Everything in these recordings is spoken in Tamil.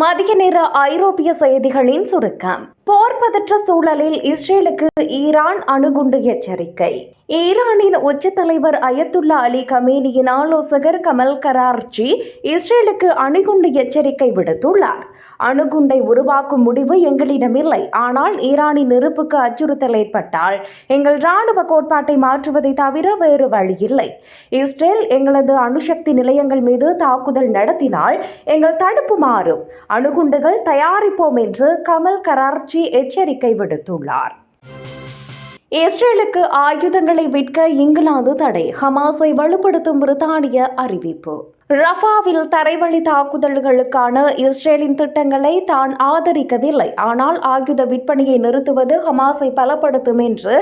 மதிய நேர ஐரோப்பிய செய்திகளின் சுருக்கம். போர் பதற்ற சூழலில் இஸ்ரேலுக்கு ஈரான் அணுகுண்டு எச்சரிக்கை. ஈரானின் உச்ச தலைவர் அயத்துல்லா அலி கமேனியின் ஆலோசகர் கமல் கரார்ஜி இஸ்ரேலுக்கு அணுகுண்டு எச்சரிக்கை விடுத்துள்ளார். அணுகுண்டை உருவாக்கும் முடிவு எங்களிடமில்லை ஆனால் ஈரானின் நெருப்புக்கு அச்சுறுத்தல் ஏற்பட்டால் எங்கள் ராணுவ கோட்பாட்டை மாற்றுவதை தவிர வேறு வழியில்லை. இஸ்ரேல் எங்களது அணுசக்தி நிலையங்கள் மீது தாக்குதல் நடத்தினால் எங்கள் தடுப்பு மாறும். அணுகுண்டுகள் தயாரிப்போம் என்று கமல் கரார்ஜி எச்சரிக்கை விடுத்துள்ளார். இஸ்ரேலுக்கு ஆயுதங்களை விற்க இங்கிலாந்து தடை ஹமாஸை வலுப்படுத்தும் பிரித்தானிய அறிவிப்பு. ரஃபாவில் தரைவழி தாக்குதல்களுக்கான இஸ்ரேலின் திட்டங்களை தான் ஆதரிக்கவில்லை. ஆனால் ஆயுத விற்பனையை நிறுத்துவது ஹமாஸை பலப்படுத்தும் என்று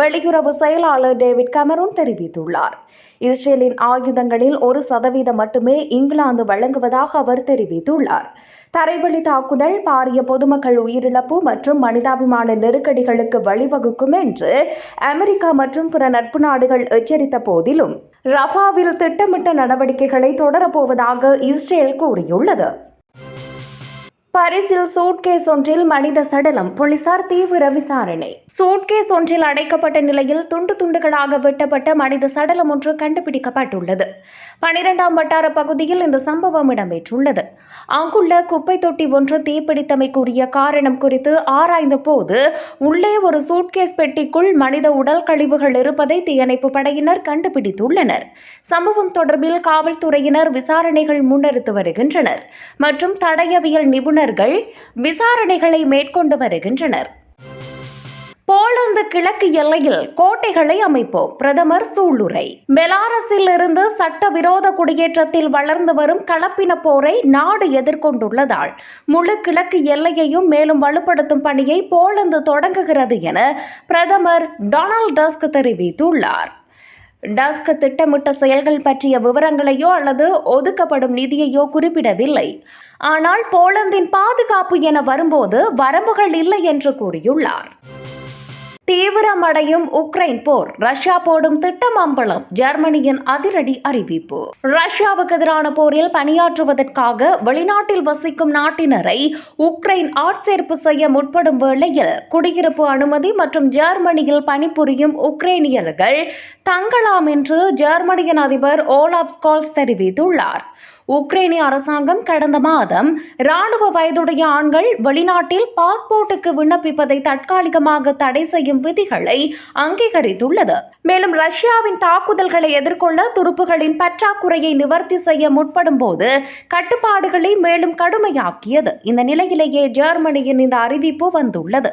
வெளியுறவு செயலாளர் டேவிட் கமரூன் தெரிவித்துள்ளார். இஸ்ரேலின் ஆயுதங்களில் ஒரு சதவீதம் மட்டுமே இங்கிலாந்து வழங்குவதாக அவர் தெரிவித்துள்ளார். தரைவழி தாக்குதல் பாரிய பொதுமக்கள் உயிரிழப்பு மற்றும் மனிதாபிமான நெருக்கடிகளுக்கு வழிவகுக்கும் என்று அமெரிக்கா மற்றும் பிற நட்பு நாடுகள் எச்சரித்த போதிலும் ரஃபாவில் திட்டமிட்ட நடவடிக்கைகளை தொடரப்போவதாக இஸ்ரேல் கூறியுள்ளது. பாரிஸில் சூட்கேஸ் ஒன்றில் மனித சடலம் போலீசார் தீவிர விசாரணை. சூட்கேஸ் ஒன்றில் அடைக்கப்பட்ட நிலையில் துண்டு துண்டுகளாக வெட்டப்பட்ட மனித சடலம் ஒன்று கண்டுபிடிக்கப்பட்டுள்ளது. பனிரெண்டாம் வட்டார பகுதியில் இந்த சம்பவம் இடம்பெற்றுள்ளது. அங்குள்ள குப்பை தொட்டி ஒன்று தீப்பிடித்தமைக்குரிய காரணம் குறித்து ஆராய்ந்த போது உள்ளே ஒரு சூட்கேஸ் பெட்டிக்குள் மனித உடல் கழிவுகள் இருப்பதை தீயணைப்பு படையினர் கண்டுபிடித்துள்ளனர். சம்பவம் தொடர்பில் காவல்துறையினர் விசாரணைகள் முன்னெடுத்து வருகின்றனர் மற்றும் தடயவியல் நிபுணர்கள் விசாரணைகளை மேற்கொண்டு வருகின்றனர். போலந்து கிழக்கு எல்லையில் கோட்டைகளை அமைப்போம் பிரதமர் சூளுரை. பெலாரஸில் இருந்து சட்டவிரோத குடியேற்றத்தில் வளர்ந்து வரும் கலப்பின போரை நாடு எதிர்கொண்டுள்ளதால் முழு கிழக்கு எல்லையையும் மேலும் வலுப்படுத்தும் பணியை போலந்து தொடங்குகிறது என பிரதமர் டொனால்ட் டஸ்க் தெரிவித்துள்ளார். டஸ்க் திட்டமிட்ட செயல்கள் பற்றிய விவரங்களையோ அல்லது ஒதுக்கப்படும் நிதியையோ குறிப்பிடவில்லை. ஆனால் போலந்தின் பாதுகாப்பு என வரும்போது வரம்புகள் இல்லை என்று கூறியுள்ளார். தீவிரமடையும் உக்ரைன் போர் ரஷ்யா போடும் திட்டம் அம்பலம் ஜெர்மனியின் அதிரடி அறிவிப்பு. ரஷ்யாவுக்கு எதிரான போரில் பணியாற்றுவதற்காக வெளிநாட்டில் வசிக்கும் நாட்டினரை உக்ரைன் ஆட்சேர்ப்பு செய்ய முற்படும் வேளையில் குடியிருப்பு அனுமதி மற்றும் ஜெர்மனியில் பணிபுரியும் உக்ரைனியர்கள் தங்கலாம் என்று ஜெர்மனியின் அதிபர் ஓலாப் ஸ்கால்ஸ் தெரிவித்துள்ளார். உக்ரைனிய அரசாங்கம் கடந்த மாதம் ராணுவ வயதுடைய ஆண்கள் வெளிநாட்டில் பாஸ்போர்ட்டுக்கு விண்ணப்பிப்பதை தற்காலிகமாக தடை செய்யும் விதிகளை அங்கீகரித்துள்ளது. மேலும் ரஷ்யாவின் தாக்குதல்களை எதிர்கொள்ள துருப்புகளின் பற்றாக்குறையை நிவர்த்தி செய்ய முற்படும் போது கட்டுப்பாடுகளை மேலும் கடுமையாக்கியது. இந்த நிலையிலேயே ஜெர்மனியின் இந்த அறிவிப்பு வந்துள்ளது.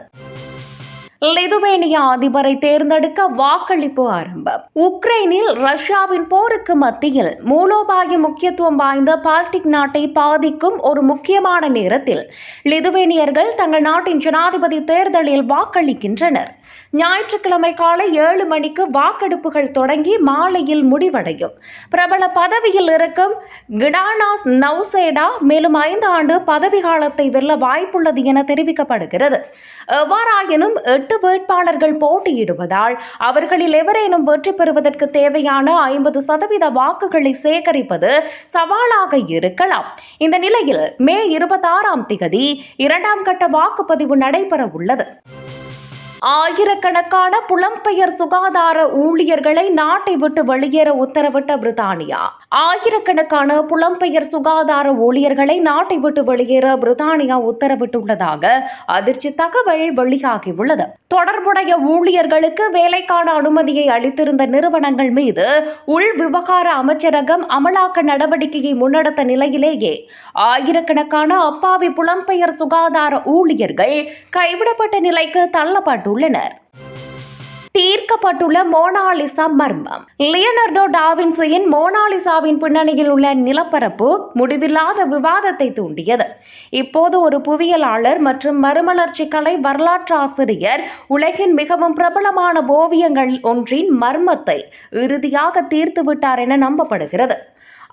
லிதுவேனியா அதிபரை தேர்ந்தெடுக்க வாக்களிப்பு ஆரம்பம். உக்ரைனில் ரஷ்யாவின் போருக்கு மத்தியில் மூலோபாய முக்கியத்துவம் வாய்ந்த பால்டிக் நாட்டை பாதிக்கும் ஒரு முக்கியமான நேரத்தில் லிதுவேனியர்கள் தங்கள் நாட்டின் ஜனாதிபதி தேர்தலில் வாக்களிக்கின்றனர். ஞாயிற்றுக்கிழமை காலை ஏழு மணிக்கு வாக்கெடுப்புகள் தொடங்கி மாலையில் முடிவடையும். பிரபல பதவியில் இருக்கும் கிடானாஸ் நவ்சேடா மேலும் ஐந்து ஆண்டு பதவி காலத்தை வெல்ல வாய்ப்புள்ளது என தெரிவிக்கப்படுகிறது. எவ்வாறாயினும் எட்டு வேட்பாளர்கள் போட்டியிடுவதால் அவர்களில் எவரேனும் வெற்றி பெறுவதற்கு தேவையான ஐம்பது சதவீத வாக்குகளை சேகரிப்பது சவாலாக இருக்கலாம். இந்த நிலையில் மே இருபத்தாறாம் திகதி இரண்டாம் கட்ட வாக்குப்பதிவு நடைபெற உள்ளது ஆயிரக்கணக்கான புலம்பெயர் சுகாதார ஊழியர்களை நாட்டை விட்டு வெளியேற உத்தரவிட்ட பிரித்தானியா. ஆயிரக்கணக்கான புலம்பெயர் சுகாதார ஊழியர்களை நாட்டை விட்டு வெளியேற பிரித்தானியா உத்தரவிட்டுள்ளதாக அதிர்ச்சி தகவல் வெளியாகியுள்ளது. தொடர்புடைய ஊழியர்களுக்கு வேலைக்கான அனுமதியை அளித்திருந்த நிறுவனங்கள் மீது உள் விவகார அமைச்சரகம் அமலாக்க நடவடிக்கையை முன்னெடுத்த நிலையிலேயே ஆயிரக்கணக்கான அப்பாவி புலம்பெயர் சுகாதார ஊழியர்கள் கைவிடப்பட்ட நிலைக்கு தள்ளப்பட்டுள்ளனர் தீர்க்கப்பட்டுள்ள மோனாலிசா மர்மம். லியனர்டோ டாவின்சியின் மோனாலிசாவின் பின்னணியில் உள்ள நிலப்பரப்பு முடிவில்லாத விவாதத்தை தூண்டியது. இப்போது ஒரு புவியியலாளர் மற்றும் மறுமலர்ச்சி கலை வரலாற்று ஆசிரியர் உலகின் மிகவும் பிரபலமான ஓவியங்கள் ஒன்றின் மர்மத்தை இறுதியாக தீர்த்துவிட்டார் என நம்பப்படுகிறது.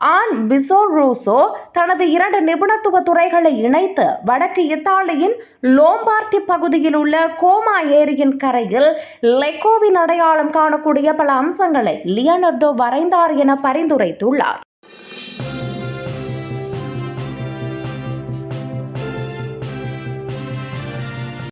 ஆன் பிசோரோசோ தனது இரண்டு நிபுணத்துவ துறைகளை இணைத்து வடக்கு இத்தாலியின் லோம்பார்டி பகுதியில் உள்ள கோமா ஏரியின் கரையில் லெக்கோவின் அடையாளம் காணக்கூடிய பல அம்சங்களை லியனர்டோ வரைந்தார் என பரிந்துரைத்துள்ளார்.